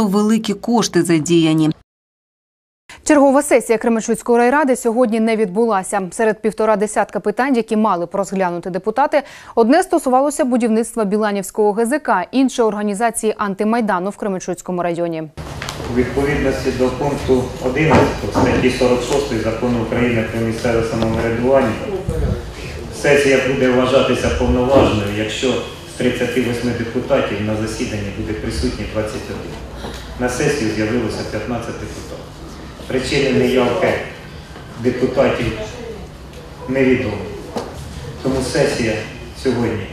то великі кошти задіяні. Чергова сесія Кременчуцької райради сьогодні не відбулася. Серед півтора десятка питань, які мали б розглянути депутати, одне стосувалося будівництва Біланівського ГЗК, інше організації антимайдану в Кременчуцькому районі. У відповідності до пункту 11 статті 46 закону України про місцеве самоврядування сесія буде вважатися повноважною, якщо 38 депутатів на засіданні буде присутні 21. На сесію з'явилося 15 депутатів. Причини неявки депутатів невідомі. Тому сесія сьогодні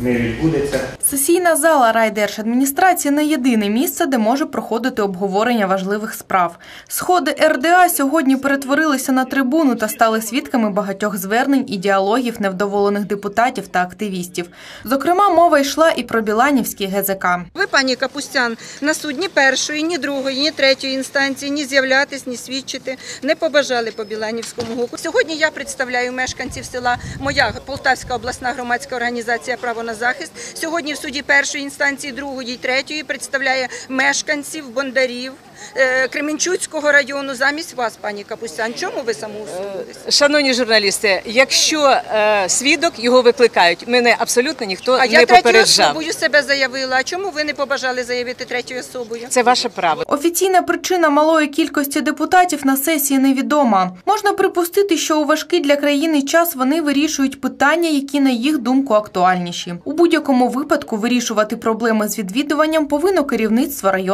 не відбудеться. Сесійна зала райдержадміністрації не єдине місце, де може проходити обговорення важливих справ. Сходи РДА сьогодні перетворилися на трибуну та стали свідками багатьох звернень і діалогів невдоволених депутатів та активістів. Зокрема, мова йшла і про Біланівський ГЗК. Ви, пані Капустян, на суд ні першої, ні другої, ні третьої інстанції ні з'являтись, ні свідчити не побажали по Біланівському гуку. Сьогодні я представляю мешканців села Моя Полтавська обласна громадська організація Право на захист. Сьогодні суді першої інстанції, другої, третьої представляє мешканців, бондарів. Е, Кременчуцького району замість вас, пані Капустян. Чому ви самоусунулись? Шановні журналісти, якщо е, свідок його викликають, мене абсолютно ніхто А не я третьою попереджав. особою себе заявила. А чому ви не побажали заявити третьою особою? Це ваше право. Офіційна причина малої кількості депутатів на сесії невідома. Можна припустити, що у важкий для країни час вони вирішують питання, які на їх думку актуальніші. У будь-якому випадку вирішувати проблеми з відвідуванням повинно керівництво району.